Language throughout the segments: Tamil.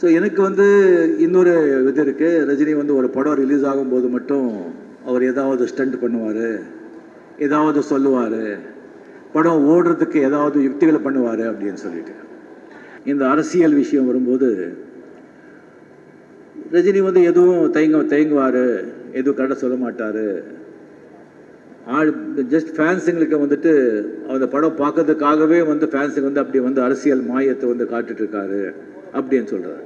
ஸோ எனக்கு வந்து இன்னொரு இது இருக்குது ரஜினி வந்து ஒரு படம் ரிலீஸ் ஆகும்போது மட்டும் அவர் ஏதாவது ஸ்டண்ட் பண்ணுவார் ஏதாவது சொல்லுவார் படம் ஓடுறதுக்கு ஏதாவது யுக்திகளை பண்ணுவார் அப்படின்னு சொல்லிட்டு. இந்த அரசியல் விஷயம் வரும்போது ரஜினி வந்து எதுவும் தயங்க தயங்குவார் எதுவும் கரெக்டாக சொல்ல மாட்டார். ஆள் ஜஸ்ட் ஃபேன்ஸுங்களுக்கு வந்துட்டு அந்த படம் பார்க்கறதுக்காகவே வந்து ஃபேன்ஸுக்கு வந்து அப்படி வந்து அரசியல் மாயத்தை வந்து காட்டுட்ருக்காரு அப்படின்னு சொல்கிறார்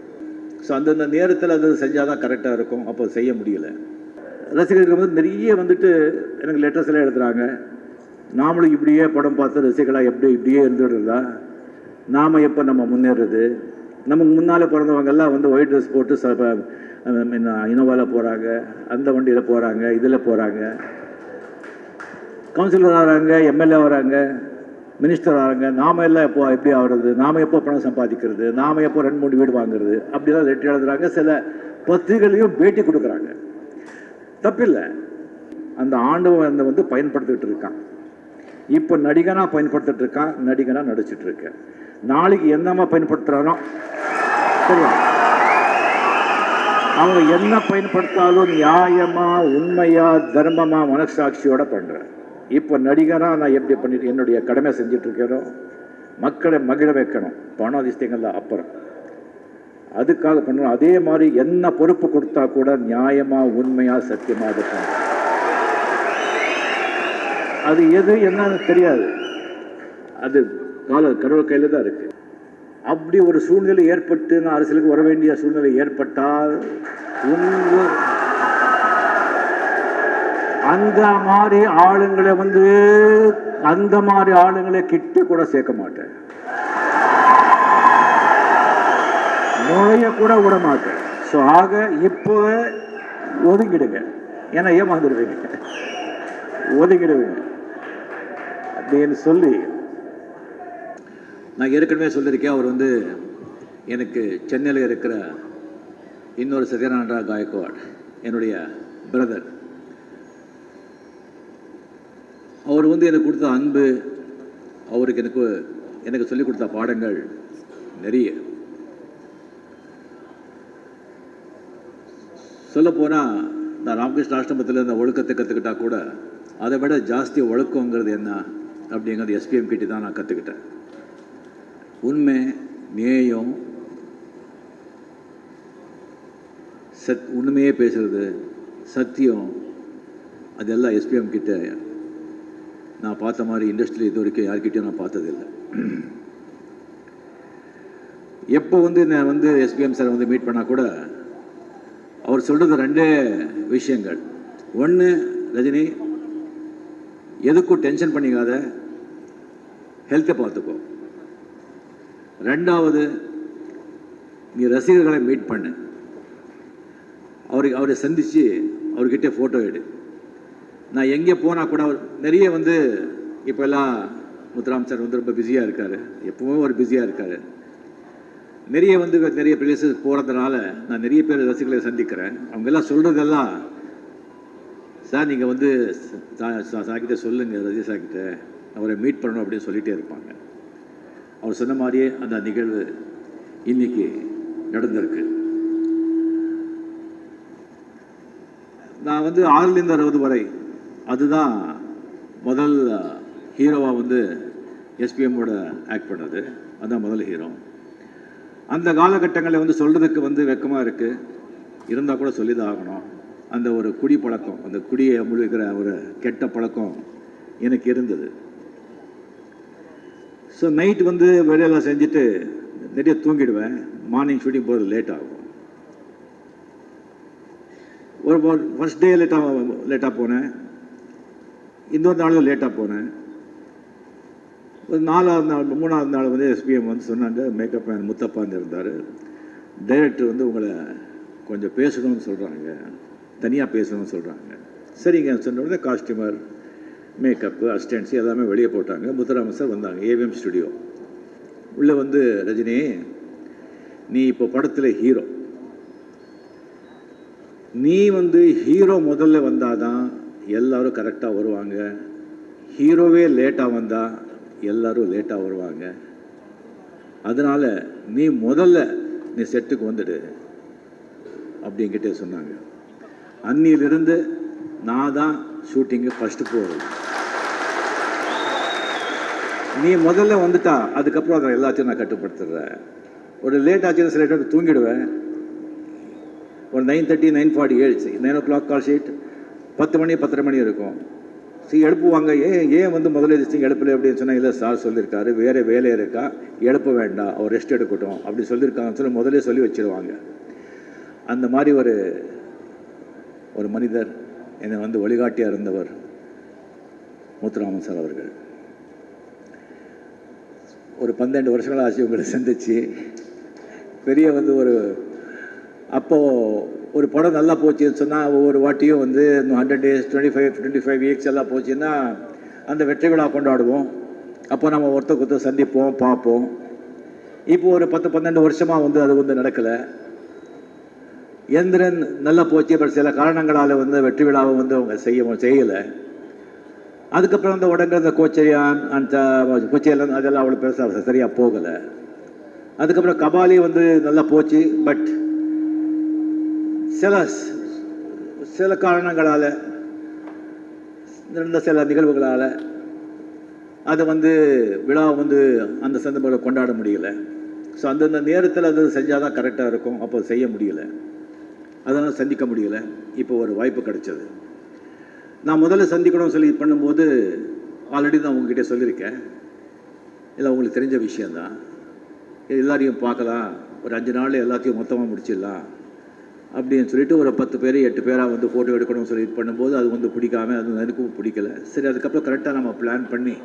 ஸோ அந்தந்த நேரத்தில் அது செஞ்சால் தான் கரெக்டாக இருக்கும். அப்போ செய்ய முடியல. ரசிகர்கள் வந்து நிறைய வந்துட்டு எனக்கு லெட்டர்ஸ் எல்லாம் நாமளும் இப்படியே படம் பார்த்து ரசிகர்களாக எப்படி இப்படியே இருந்துடுறதா? நாம் எப்போ நம்ம முன்னேறுறது நமக்கு முன்னால் பிறந்தவங்கெல்லாம் வந்து ஒயிட் ட்ரெஸ் போட்டு ச இனோவாவில் போகிறாங்க அந்த வண்டியில் போகிறாங்க இதில் போகிறாங்க கவுன்சிலர் வராங்க எம்எல்ஏ வராங்க மினிஸ்டர் ஆகுங்க. நாம எல்லாம் எப்போ எப்படி ஆகிறது? நாம எப்போ பணம் சம்பாதிக்கிறது? நாம எப்போ ரெண்டு மூணு வீடு வாங்குறது? அப்படிலாம் லெட்டர் எழுதுறாங்க. சில பத்திரிகைகளையும் பேட்டி கொடுக்குறாங்க. தப்பில்லை. அந்த ஆண்டவன் வந்து பயன்படுத்திக்கிட்டு இருக்கான். இப்போ நடிகனாக பயன்படுத்திட்டு இருக்கான் நடிகனாக நடிச்சிட்டு இருக்கேன் நாளைக்கு என்னமா பயன்படுத்துறானோ? சரியா? அவங்க என்ன பயன்படுத்தாலும் நியாயமா உண்மையா தர்மமா மனசாட்சியோட பண்றேன் இப்போ நடிகராக நான் எப்படி பண்ணிட்டு என்னுடைய கடமை செஞ்சுட்டு மக்களை மகிழ வைக்கணும். பணம் அதிசயங்கள்ல அப்புறம். அதுக்காக பண்ணணும். அதே மாதிரி என்ன பொறுப்பு கொடுத்தா கூட நியாயமாக உண்மையாக சத்தியமாக இருக்கும் அது எது என்னன்னு தெரியாது. அது கால கடவுள் கையில் தான் இருக்கு. அப்படி ஒரு சூழ்நிலை ஏற்பட்டு நான் அரசியலுக்கு வர வேண்டிய சூழ்நிலை ஏற்பட்டால் உங்கள் அந்த மாதிரி ஆளுங்களை வந்து அந்த மாதிரி ஆளுங்களை கிட்ட கூட சேர்க்க மாட்டேன். நுழைய கூட விட மாட்டேன். ஸோ ஆக இப்போ ஒதுங்கிடுங்க. ஏன்னா ஏமாந்துடுவீங்க. ஒதுங்கிடுவீங்க. அப்படின்னு சொல்லி நான் ஏற்கனவே சொல்லியிருக்கேன் அவர் வந்து எனக்கு சென்னையில் இருக்கிற இன்னொரு சத்யநாராயண காயக்வாட் என்னுடைய பிரதர் அவர் வந்து எனக்கு கொடுத்த அன்பு அவருக்கு எனக்கு எனக்கு சொல்லிக் கொடுத்த பாடங்கள் நிறைய. சொல்லப்போனால் நான் ராமகிருஷ்ண ஆசிரமத்தில் இந்த ஒழுக்கத்தை கற்றுக்கிட்டா கூட அதை விட ஜாஸ்தி ஒழுக்கங்கிறது என்ன அப்படிங்கிறது எஸ்பிஎம் கிட்டி தான் நான் கற்றுக்கிட்டேன் உண்மை நேயம் சத் உண்மையே பேசுறது சத்தியம் அதெல்லாம் எஸ்பிஎம் கிட்ட நான் பார்த்த மாதிரி இண்டஸ்ட்ரியில் இது வரைக்கும் யார்கிட்டையும் நான் பார்த்ததில்லை. எப்போ வந்து நான் வந்து எஸ்பிஎம் சார் வந்து மீட் பண்ணால் கூட அவர் சொல்கிறது ரெண்டே விஷயங்கள். ஒன்று ரஜினி எதுக்கும் டென்ஷன் பண்ணிக்காத ஹெல்த்தை பார்த்துக்கோ. ரெண்டாவது நீ ரசிகர்களை மீட் பண்ணு. அவருக்கு அவரை சந்தித்து அவர்கிட்ட ஃபோட்டோ எடு. நான் எங்கே போனால் கூட அவர் நிறைய வந்து இப்போ எல்லாம் முத்துராம் சார் வந்து ரொம்ப பிஸியாக இருக்கார். எப்பவும் ஒரு பிஸியாக இருக்கார். நிறைய வந்து நிறைய பிளேசஸ் போகிறதுனால நான் நிறைய பேர் ரசிகர்களை சந்திக்கிறேன். அவங்கெல்லாம் சொல்கிறதெல்லாம் சார் நீங்கள் வந்து சாக்கிட்ட சொல்லுங்கள் ரஜி சாக்கிட்ட அவரை மீட் பண்ணணும் அப்படின்னு சொல்லிகிட்டே இருப்பாங்க. அவர் சொன்ன மாதிரியே அந்த நிகழ்வு இன்னைக்கு நடந்திருக்கு. நான் வந்து ஆறுலேருந்து அறுபது வரை அதுதான் முதல் ஹீரோவாக வந்து எஸ்பிஎம்மோட ஆக்ட் பண்ணது. அதுதான் முதல் ஹீரோ. அந்த காலகட்டங்களில் வந்து சொல்கிறதுக்கு வந்து வெக்கமாக இருக்குது இருந்தால் கூட சொல்லி தான் ஆகணும். அந்த ஒரு குடி பழக்கம் அந்த குடியை முழுகிற ஒரு கெட்ட பழக்கம் எனக்கு இருந்தது. ஸோ நைட் வந்து வேலையெல்லாம் செஞ்சுட்டு நிறைய தூங்கிடுவேன். மார்னிங் ஷூட்டிங் போகிறது லேட் ஆகும். ஒரு ஃபர்ஸ்ட் டே லேட்டாக லேட்டாக போனேன். இன்னொரு நாளும் லேட்டாக போனேன். ஒரு நாலாவது நாள் மூணாவது நாள் வந்து எஸ்பிஎம் வந்து சொன்னாங்க மேக்கப் மேன் முத்தப்பாந்து இருந்தார். டைரக்டர் வந்து உங்களை கொஞ்சம் பேசணும்னு சொல்கிறாங்க தனியாக பேசணும்னு சொல்கிறாங்க சரிங்க சொன்ன உடனே காஸ்டியூமர் மேக்கப்பு அசிஸ்டன்ஸ் எல்லாமே வெளியே போட்டாங்க. முத்துராமன் சார் வந்தாங்க ஏவிஎம் ஸ்டுடியோ உள்ளே வந்து ரஜினி நீ இப்போ படத்தில் ஹீரோ நீ வந்து ஹீரோ முதல்ல வந்தாதான் எல்லாரும் கரெக்டாக வருவாங்க. ஹீரோவே லேட்டாக வந்தால் எல்லாரும் லேட்டாக வருவாங்க. அதனால் நீ முதல்ல நீ செட்டுக்கு வந்துடு அப்படிங்கிட்டே சொன்னாங்க. அன்னியிலிருந்து நான் தான் ஷூட்டிங்கு ஃபஸ்ட்டு போகிறது நீ முதல்ல வந்துட்டா அதுக்கப்புறம் அதை எல்லாத்தையும் நான் கட்டுப்படுத்துறேன். ஒரு லேட் ஆச்சுன்னா சில டைம் தூங்கிடுவேன். ஒரு நைன் தேர்ட்டி நைன் ஃபார்ட்டி ஏழு nine o'clock call sheet பத்து மணி பத்தரை மணி இருக்கும். சரி எழுப்புவாங்க. ஏன் ஏன் வந்து முதல்ல எதிர்த்து எழுப்பலை அப்படின்னு சொன்னால் இல்லை சார் சொல்லியிருக்காரு வேறு வேலை இருக்கா? எழுப்ப வேண்டாம். அவர் ரெஸ்ட் எடுக்கட்டும். அப்படி சொல்லியிருக்காங்கன்னு சொல்லி முதலே சொல்லி வச்சிருவாங்க. அந்த மாதிரி ஒரு ஒரு மனிதர் என்னை வந்து வழிகாட்டியாக இருந்தவர் முத்துராமன் சார் அவர்கள். ஒரு பன்னெண்டு வருஷங்கள் ஆச்சு உங்களை சந்திச்சு. பெரிய வந்து ஒரு அப்போது ஒரு படம் நல்லா போச்சுன்னு சொன்னால் ஒவ்வொரு வாட்டியும் வந்து hundred days twenty five twenty five weeks எல்லாம் போச்சுன்னா அந்த வெற்றி விழா கொண்டாடுவோம். அப்போ நம்ம ஒருத்தருக்கு ஒருத்தர் சந்திப்போம் பார்ப்போம். இப்போ ஒரு பத்து பன்னெண்டு வருஷமாக வந்து அது வந்து நடக்கலை. எந்திரன் நல்லா போச்சு பட் சில காரணங்களால் வந்து வெற்றி விழாவை வந்து அவங்க செய்ய செய்யலை. அதுக்கப்புறம் அந்த உடனே அந்த கோச்சரியான் அந்த கொச்சையெல்லாம் அதெல்லாம் அவ்வளோ பெருசாக சரியாக போகலை. அதுக்கப்புறம் கபாலி வந்து நல்லா போச்சு பட் சில சில காரணங்களால் நடந்த சில நிகழ்வுகளால் அது வந்து விழா வந்து அந்த சந்தர்ப்பங்களை கொண்டாட முடியல. ஸோ அந்தந்த நேரத்தில் அது செஞ்சால் தான் கரெக்டாக இருக்கும். அப்போ செய்ய முடியல. அதனால் சந்திக்க முடியல. இப்போ ஒரு வாய்ப்பு கிடைச்சது. நான் முதல்ல சந்திக்கணும்னு சொல்லி பண்ணும்போது ஆல்ரெடி நான் உங்ககிட்ட சொல்லியிருக்கேன். இல்லை உங்களுக்கு தெரிஞ்ச விஷயந்தான் எல்லாரையும் பார்க்கலாம். ஒரு அஞ்சு நாள் எல்லாத்தையும் மொத்தமாக முடிச்சிடலாம். அப்படின்னு சொல்லிட்டு ஒரு பத்து பேர் எட்டு பேராக வந்து ஃபோட்டோ எடுக்கணும்னு சொல்லி பண்ணும்போது அது வந்து பிடிக்காம அது எனக்கும் பிடிக்கல. சரி அதுக்கப்புறம் கரெக்டாக நம்ம பிளான் பண்ணி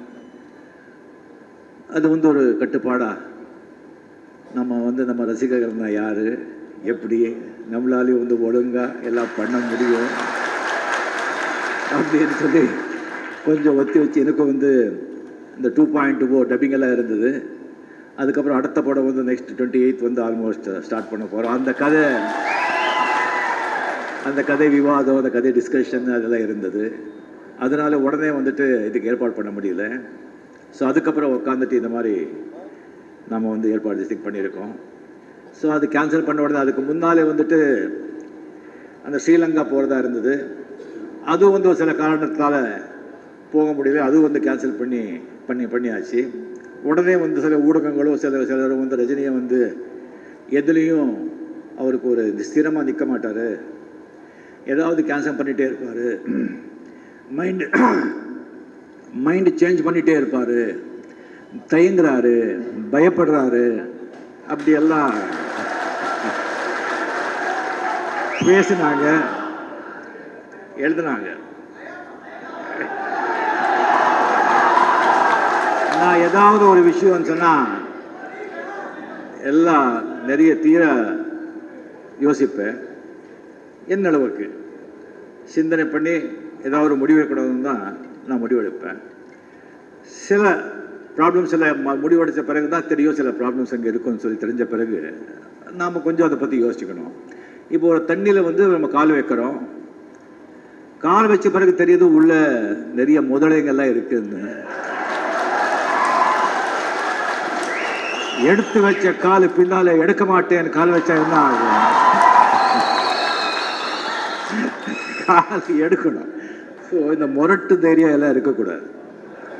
அது வந்து ஒரு கட்டுப்பாடாக நம்ம வந்து நம்ம ரசிகர்கள்னா யார்? எப்படி? நம்மளாலேயும் வந்து ஒழுங்காக எல்லாம் பண்ண முடியும். அப்படின்னு சொல்லி கொஞ்சம் ஒத்தி வச்சு எனக்கும் வந்து இந்த டூ பாயிண்ட் டூ டப்பிங்கெல்லாம் இருந்தது. அதுக்கப்புறம் அடுத்த படம் வந்து நெக்ஸ்ட் டுவெண்ட்டி எயித் வந்து ஆல்மோஸ்ட் ஸ்டார்ட் பண்ண போகிறோம் அந்த கதை அந்த கதை விவாதம் அந்த கதை டிஸ்கஷன் அதெல்லாம் இருந்தது. அதனால் உடனே வந்துட்டு இதுக்கு ஏற்பாடு பண்ண முடியல. ஸோ அதுக்கப்புறம் உட்காந்துட்டு இந்த மாதிரி நம்ம வந்து ஏற்பாடு டிஸ்டிக் பண்ணியிருக்கோம். ஸோ அது கேன்சல் பண்ண உடனே அதுக்கு முன்னாலே வந்துட்டு அந்த ஸ்ரீலங்கா போகிறதா இருந்தது. அதுவும் வந்து ஒரு சில காரணத்தால் போக முடியல. அதுவும் வந்து கேன்சல் பண்ணி பண்ணி பண்ணியாச்சு. உடனே வந்து சில ஊடகங்களும் சில சிலரும் வந்து ரஜினியை வந்து எதுலேயும் அவருக்கு ஒரு ஸ்திரமாக நிற்க மாட்டார். ஏதாவது கேன்சல் பண்ணிகிட்டே இருப்பார். மைண்டு மைண்டு சேஞ்ச் பண்ணிகிட்டே இருப்பார். தயங்குறாரு பயப்படுறாரு. அப்படியெல்லாம் பேசினாங்க எழுதுனாங்க. நான் ஏதாவது ஒரு விஷயம் சொன்னால் எல்லாம் நிறைய தீர யோசிப்பேன். என் அளவுக்கு? சிந்தனை பண்ணி ஏதாவது ஒரு முடிவு எடுக்கணும்னு தான் நான் முடிவெடுப்பேன் சில ப்ராப்ளம்ஸ் சில ம- முடிவெடுத்த பிறகு தான் தெரியும் சில ப்ராப்ளம்ஸ் அங்கே இருக்கும்னு சொல்லி தெரிஞ்ச பிறகு நாம் கொஞ்சம் அதை பற்றி யோசிக்கணும் இப்போ ஒரு தண்ணியில் வந்து நம்ம கால் வைக்கிறோம். கால் வச்ச பிறகு தெரியுது உள்ள நிறைய முதலைங்கள்லாம் இருக்குன்னு. எடுத்து வச்ச கால் பின்னால் எடுக்க மாட்டேன் கால் வச்சா என்ன ஆகும்? கால் எடுக்கணும். ஸோ இந்த முரட்டு தைரியம் எல்லாம் இருக்கக்கூடாது.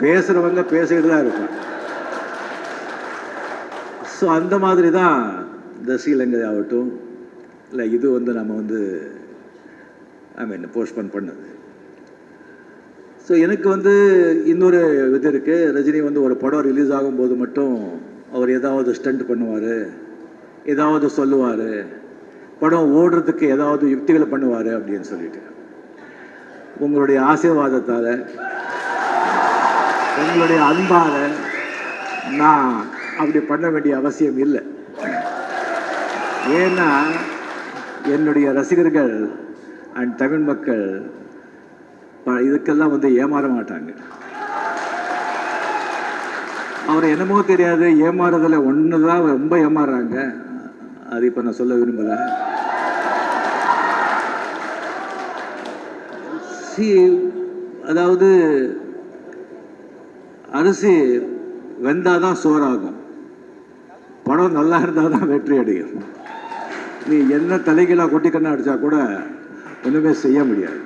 பேசுகிறவங்க பேசிக்கிட்டு தான் இருக்கும் ஸோ அந்த மாதிரி தான் தசீலங்கை ஆகட்டும் இல்லை இது வந்து நம்ம வந்து ஐ மீன் போஸ்ட்போன் பண்ணது. ஸோ எனக்கு வந்து இன்னொரு இது இருக்குது ரஜினி வந்து ஒரு படம் ரிலீஸ் ஆகும்போது மட்டும் அவர் ஏதாவது ஸ்டண்ட் பண்ணுவார் ஏதாவது சொல்லுவார் படம் ஓடுறதுக்கு ஏதாவது யுக்திகளை பண்ணுவார் அப்படின்னு சொல்லிட்டு. உங்களுடைய ஆசீர்வாதத்தால் உங்களுடைய அன்பால் நான் அப்படி பண்ண வேண்டிய அவசியம் இல்லை. ஏன்னா என்னுடைய ரசிகர்கள் அண்ட் தமிழ் மக்கள் ப- இதுக்கெல்லாம் வந்து ஏமாற மாட்டாங்க. அவர் என்னமோ தெரியாது ஏமாறுறதில் ஒன்று தான் ரொம்ப ஏமாறுறாங்க. அது இப்போ நான் சொல்ல விரும்பலை. அரிசி அதாவது அரிசி வெந்தால் தான் சோறாகும். படம் நல்லா இருந்தால் தான் வெற்றி அடையும் நீ என்ன தலைகீழாக கொட்டிக்கண்ணா அடித்தா கூட ஒன்றுமே செய்ய முடியாது.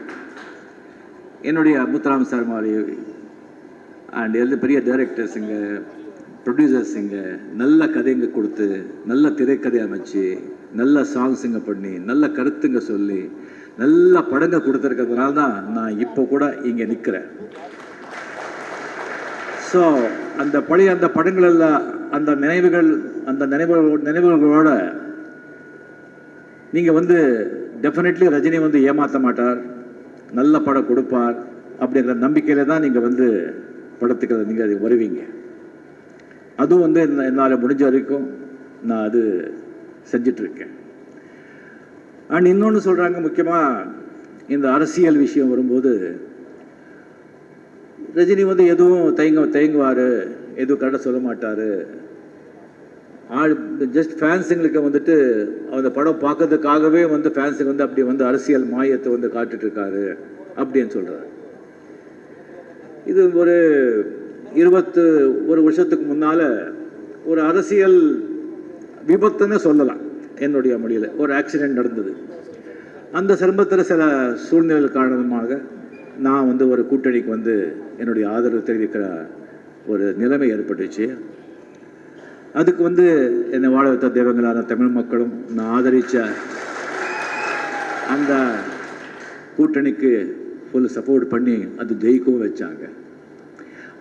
என்னுடைய முத்துராம் சார் மாதிரி அண்ட் எந்த பெரிய டைரக்டர்ஸுங்க ப்ரொடியூசர்ஸுங்க நல்ல கதைங்க கொடுத்து நல்ல திரைக்கதை அமைச்சு நல்ல சாங்ஸுங்க பண்ணி நல்ல கருத்துங்க சொல்லி நல்ல படங்க கொடுத்துருக்கிறதுனால தான் நான் இப்போ கூட இங்கே நிற்கிறேன் ஸோ அந்த பழைய அந்த படங்களில் அந்த நினைவுகள் அந்த நினைவுகள் நினைவுகளோட நீங்கள் வந்து டெஃபினெட்லி ரஜினி வந்து ஏமாற்ற மாட்டார் நல்ல படம் கொடுப்பார் அப்படிங்கிற நம்பிக்கையில தான் நீங்கள் வந்து படத்துக்கு நீங்கள் அது வருவீங்க. அதுவும் வந்து என்ன- என்னால் முடிஞ்ச வரைக்கும் நான் அது செஞ்சிட்ருக்கேன். அண்ட் இன்னொன்று சொல்கிறாங்க முக்கியமாக இந்த அரசியல் விஷயம் வரும்போது ரஜினி வந்து எதுவும் தயங்க தயங்குவார் எதுவும் கரெக்டாக சொல்ல மாட்டார். ஆள் ஜஸ்ட் ஃபேன்ஸுங்களுக்கு வந்துட்டு அந்த படம் பார்க்கறதுக்காகவே வந்து ஃபேன்ஸுக்கு வந்து அப்படி வந்து அரசியல் மாயத்தை வந்து காட்டுட்ருக்காரு அப்படின்னு சொல்கிறார் இது ஒரு இருபத்து ஒரு வருஷத்துக்கு முன்னால் ஒரு அரசியல் விபத்துன்னு சொல்லலாம். என்னுடைய மொழியில் ஒரு ஆக்சிடென்ட் நடந்தது. அந்த சிரமத்தில் சில சூழ்நிலை காரணமாக நான் வந்து ஒரு கூட்டணிக்கு வந்து என்னுடைய ஆதரவு தெரிவிக்கிற ஒரு நிலைமை ஏற்பட்டுச்சு. அதுக்கு வந்து என்னை வாழ வைத்த தெய்வங்களான தமிழ் மக்களும் நான் ஆதரித்த அந்த கூட்டணிக்கு ஃபுல் சப்போர்ட் பண்ணி அது ஜெயிக்கவும் வச்சாங்க.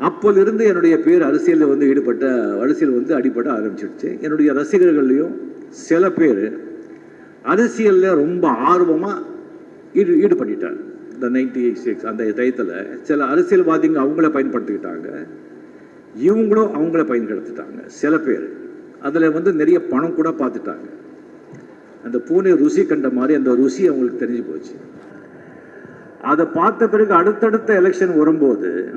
அப்போலிருந்து என்னுடைய பேர் அரசியலில் வந்து ஈடுபட்ட அரசியல் வந்து அடிபட ஆரம்பிச்சிடுச்சு. என்னுடைய ரசிகர்கள்லையும் சில பேர் அரசியலில் ரொம்ப ஆர்வமாக ஈடு ஈடுபட்டுட்டார் இந்த நைன்டி சிக்ஸ் அந்த டயத்தில் சில அரசியல்வாதிங்க அவங்கள பயன்படுத்திக்கிட்டாங்க. இவங்களும் அவங்கள பயன்படுத்திட்டாங்க. சில பேர். அதில் வந்து நிறைய பணம் கூட பார்த்துட்டாங்க. அந்த பூனை ருசி கண்ட மாதிரி அந்த ருசி அவங்களுக்கு தெரிஞ்சு போச்சு. அதை பார்த்த பிறகு அடுத்தடுத்த எலெக்ஷன் வரும்போது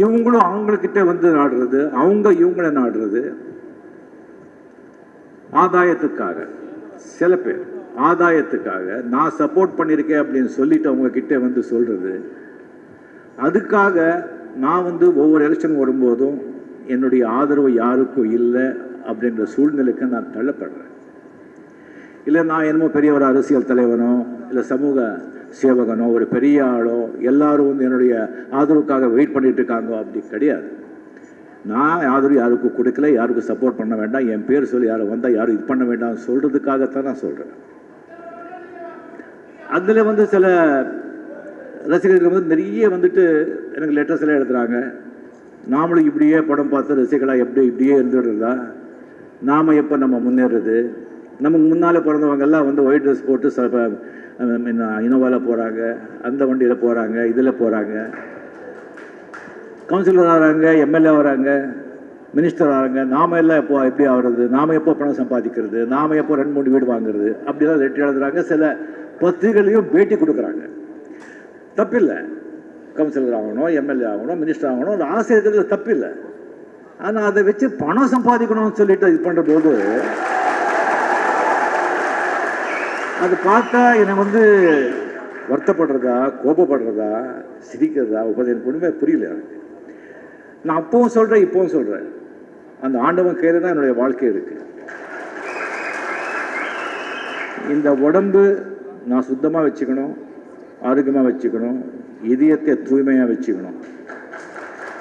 இவங்களும் அவங்கக்கிட்ட வந்து நாடுறது அவங்க இவங்கள நாடுறது ஆதாயத்துக்காக. சில பேர் ஆதாயத்துக்காக நான் சப்போர்ட் பண்ணியிருக்கேன் அப்படின்னு சொல்லிட்டு அவங்க கிட்டே வந்து சொல்கிறது அதுக்காக நான் வந்து ஒவ்வொரு எலெக்ஷன் வரும்போதும் என்னுடைய ஆதரவு யாருக்கும் இல்லை அப்படின்ற சூழ்நிலைக்கு நான் தள்ளப்படுறேன். இல்லை நான் என்னமோ பெரிய ஒரு அரசியல் தலைவனோ இல்லை சமூக சேவகனோ ஒரு பெரிய ஆளோ எல்லாரும் வந்து என்னுடைய ஆதரவுக்காக வெயிட் பண்ணிட்டு இருக்காங்க. அப்படி கிடையாது. நான் யாரும் யாருக்கும் கொடுக்கல யாருக்கும் சப்போர்ட் பண்ண வேண்டாம் என் பேர் சொல்லி யாரும் வந்தால் யாரும் இது பண்ண வேண்டாம் சொல்கிறதுக்காகத்தான் நான் சொல்கிறேன் அதில் வந்து சில ரசிகர்கள் வந்து நிறைய வந்துட்டு எனக்கு லெட்டர்ஸ் எல்லாம் எழுதுறாங்க. நாமளும் இப்படியே படம் பார்த்து ரசிகர்களாக எப்படி இப்படியே இருந்துடுறதா? நாம் எப்போ நம்ம முன்னேறுறது நமக்கு முன்னால் பிறந்தவங்கெல்லாம் வந்து ஒயிட் ட்ரெஸ் போட்டு சில இனோவாவில் போகிறாங்க அந்த வண்டியில் போகிறாங்க இதில் போகிறாங்க கவுன்சிலர் ஆகிறாங்க எம்எல்ஏ வராங்க மினிஸ்டர் ஆகிறாங்க நாம எல்லாம் எப்போ எப்படி ஆகிறது நாம எப்போ பணம் சம்பாதிக்கிறது நாம எப்போ ரெண்டு மூணு வீடு வாங்குறது அப்படிலாம் லெட்டர் எழுதுறாங்க. சில பத்திரிகைகளையும் பேட்டி கொடுக்குறாங்க. தப்பில்லை. கவுன்சிலர் ஆகணும் எம்எல்ஏ ஆகணும் மினிஸ்டர் ஆகணும் அது ஆசை இருக்கிறது தப்பில்லை. ஆனால் அதை வச்சு பணம் சம்பாதிக்கணும்னு சொல்லிட்டு இது பண்ணுற போது அது பார்த்தா என்னை வந்து வருத்தப்படுறதா கோபப்படுறதா சிரிக்கிறதா உபதேன் ஒன்றுமே புரியல எனக்கு. நான் அப்பவும் சொல்கிறேன் இப்பவும் சொல்கிறேன் அந்த ஆண்டவன் கையில் தான் என்னுடைய வாழ்க்கை இருக்கு. இந்த உடம்பு நான் சுத்தமாக வச்சுக்கணும் ஆரோக்கியமாக வச்சுக்கணும் இதயத்தை தூய்மையாக வச்சுக்கணும்.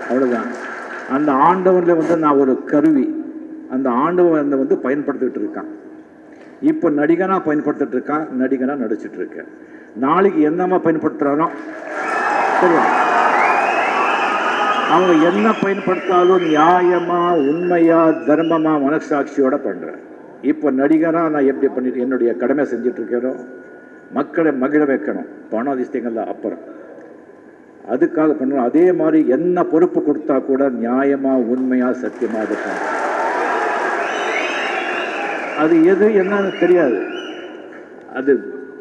அவ்வளோதான் அந்த ஆண்டவனில் வந்து நான் ஒரு கருவி. அந்த ஆண்டவன் வந்து பயன்படுத்திக்கிட்டு இருக்கான். இப்போ நடிகனாக பயன்படுத்திட்டு இருக்கான் நடிகனாக நடிச்சிட்டு இருக்கேன். நாளைக்கு என்னம்மா பயன்படுத்துகிறானோ சரியா? அவங்க என்ன பயன்படுத்தாலும் நியாயமா உண்மையா தர்மமா மனசாட்சியோட பண்ணுறேன் இப்போ நடிகராக நான் எப்படி பண்ணிட்டு என்னுடைய கடமை செஞ்சுட்டு மக்களை மகிழ வைக்கணும். பணம் அதிசயங்கள்ல அப்புறம். அதுக்காக பண்ணணும். அதே மாதிரி என்ன பொறுப்பு கொடுத்தா கூட நியாயமா உண்மையா சத்தியமா இருக்கும் அது எது என்னன்னு தெரியாது. அது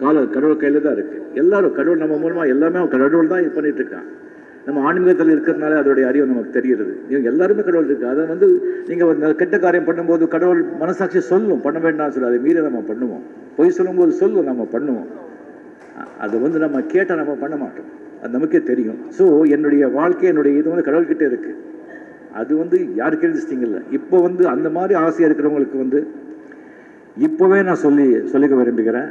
கால கடவுள் கையில் தான் இருக்கு. எல்லாரும் கடவுள் நம்ம மூலமா எல்லாமே கடவுள் தான் இது பண்ணிட்டு இருக்கான். நம்ம ஆன்மீகத்தில் இருக்கிறதுனால அதோடைய அறிவு நமக்கு தெரிகிறது. இவங்க எல்லாருமே கடவுள் இருக்கு. அதை வந்து நீங்கள் ஒரு கெட்ட காரியம் பண்ணும்போது கடவுள் மனசாட்சி சொல்லும். பண்ண வேண்டாம்னு சொல்லி. அதை மீறி நம்ம பண்ணுவோம். பொய் சொல்லும்போது சொல்லும். நம்ம பண்ணுவோம். அதை வந்து நம்ம கேட்டால் நம்ம பண்ண மாட்டோம். அது நமக்கே தெரியும். ஸோ என்னுடைய வாழ்க்கை என்னுடைய இது வந்து கடவுள்கிட்ட இருக்கு. அது வந்து யாருக்கு எக்ஸிஸ்டிங் இல்லை இப்போ வந்து அந்த மாதிரி ஆசையாக இருக்கிறவங்களுக்கு வந்து இப்போவே நான் சொல்லி சொல்லிக்க விரும்புகிறேன்.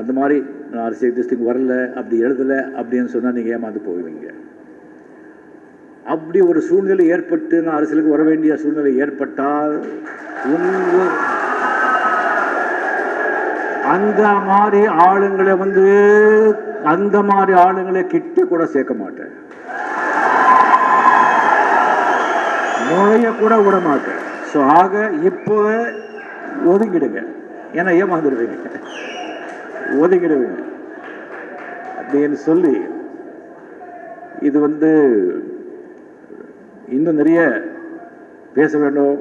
அந்த மாதிரி நான் அரசியல் டிஸ்ட்ரிக் வரல அப்படி எழுதலை அப்படின்னு சொன்னால் நீங்கள் ஏமாந்து போவீங்க. அப்படி ஒரு சூழ்நிலை ஏற்பட்டு நான் அரசியலுக்கு வர வேண்டிய சூழ்நிலை ஏற்பட்டால் உங்க அந்த மாதிரி ஆளுங்களை வந்து அந்த மாதிரி ஆளுங்களை கிட்ட கூட சேர்க்க மாட்டேன். நுழைய கூட விட மாட்டேன். ஸோ ஆக இப்போ ஒதுங்கிடுங்க. ஏன்னா ஏமாந்துடுவீங்க. ஒதுங்கிடுவீங்க. அப்படின்னு சொல்லி இது வந்து இன்னும் நிறைய பேச வேண்டும்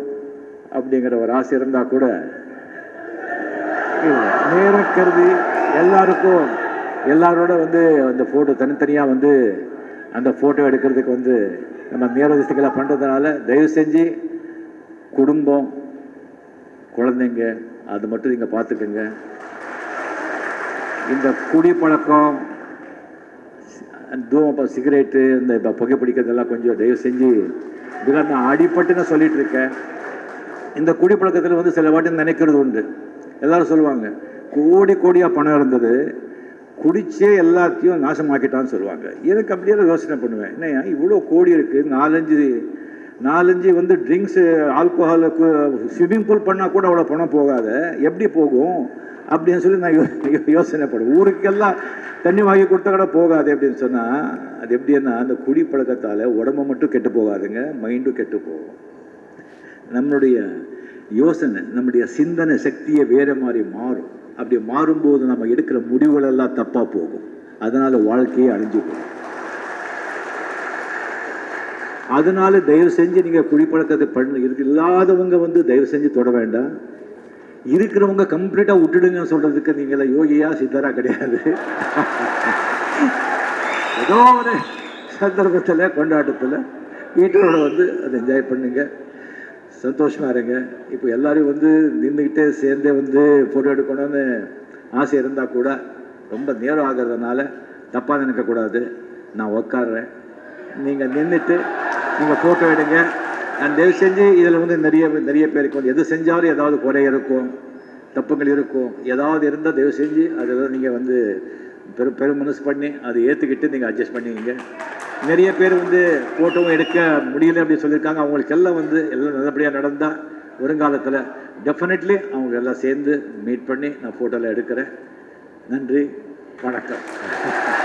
அப்படிங்கிற ஒரு ஆசை இருந்தால் கூட நேரம் கருதி எல்லாருக்கும் எல்லாரோட வந்து அந்த ஃபோட்டோ தனித்தனியாக வந்து அந்த ஃபோட்டோ எடுக்கிறதுக்கு வந்து நம்ம நேரதிஸ்டிக்கலாக பண்ணுறதுனால தயவு செஞ்சு குடும்பம் குழந்தைங்க அது மட்டும் நீங்கள் பார்த்துக்குங்க. இந்த குடிப்பழக்கம் தூமப்பா சிகரெட்டு இந்த இப்போ புகைப்பிடிக்கிறதெல்லாம் கொஞ்சம் தயவு செஞ்சு பிகாஸ் நான் அடிப்பட்டு நான் சொல்லிட்டு இருக்கேன். இந்த குடிப்பழக்கத்தில் வந்து சில வாட்டி நினைக்கிறது உண்டு. எல்லாரும் சொல்லுவாங்க கோடி கோடியாக பணம் இருந்தது குடிச்சே எல்லாத்தையும் நாசமாக்கிட்டான்னு சொல்லுவாங்க. எனக்கு அப்படியே யோசனை பண்ணுவேன் என்ன இவ்வளோ கோடி இருக்குது நாலஞ்சு நாலஞ்சு வந்து ட்ரிங்க்ஸு ஆல்கோஹாலுக்கு ஸ்விம்மிங் பூல் பண்ணால் கூட அவ்வளோ பணம் போகாத எப்படி போகும்? அப்படின்னு சொல்லி நான் யோசனை பண்ணுவேன் ஊருக்கெல்லாம் தண்ணி வாங்கி கொடுத்தா கூட போகாது அப்படின்னு சொன்னால் அது எப்படின்னா அந்த குடி பழக்கத்தால் உடம்பு மட்டும் கெட்டு போகாதுங்க மைண்டும் கெட்டு போகும். நம்மளுடைய யோசனை நம்முடைய சிந்தனை சக்தியை வேறு மாதிரி மாறும். அப்படி மாறும்போது நம்ம எடுக்கிற முடிவுகள் எல்லாம் தப்பாக போகும். அதனால் வாழ்க்கையே அழிஞ்சு போகும். அதனால தயவு செஞ்சு நீங்கள் குடிப்பழக்கத்தை பண்ண. இருக்கு இல்லாதவங்க வந்து தயவு செஞ்சு தொட வேண்டாம். இருக்கிறவங்க கம்ப்ளீட்டாக விட்டுடுங்கன்னு சொல்றதுக்கு நீங்கள யோகியா சித்தரா கிடையாது. ஏதோ ஒரு சந்தர்ப்பத்தில் கொண்டாட்டத்தில் வீட்டோட வந்து அதை என்ஜாய் பண்ணுங்க. சந்தோஷமா இருங்க. இப்போ எல்லாரும் வந்து நின்றுக்கிட்டே சேர்ந்தே வந்து ஃபோட்டோ எடுக்கணும்னு ஆசை இருந்தால் கூட ரொம்ப நேரம் ஆகிறதுனால தப்பாக நினைக்கக்கூடாது. நான் உட்காடுறேன் நீங்கள் நின்றுட்டு நீங்கள் ஃபோட்டோ எடுங்க. தயவு செஞ்சு இதில் வந்து நிறைய நிறைய பேருக்கு வந்து எது செஞ்சாலும் ஏதாவது குறை இருக்கும் தப்புகள் இருக்கும். ஏதாவது இருந்தால் தயவு செஞ்சு அதை நீங்கள் வந்து பெரு பெரும் மனசு பண்ணி அதை ஏற்றுக்கிட்டு நீங்கள் அட்ஜஸ்ட் பண்ணிக்கிங்க. நிறைய பேர் வந்து ஃபோட்டோவும் எடுக்க முடியல அப்படின்னு சொல்லியிருக்காங்க. அவங்களுக்கு எல்லாம் வந்து எல்லாம் நல்லபடியாக நடந்தால் வருங்காலத்தில் டெஃபினெட்லி அவங்க எல்லாம் சேர்ந்து மீட் பண்ணி நான் ஃபோட்டோவில் எடுக்கிறேன். நன்றி. வணக்கம்.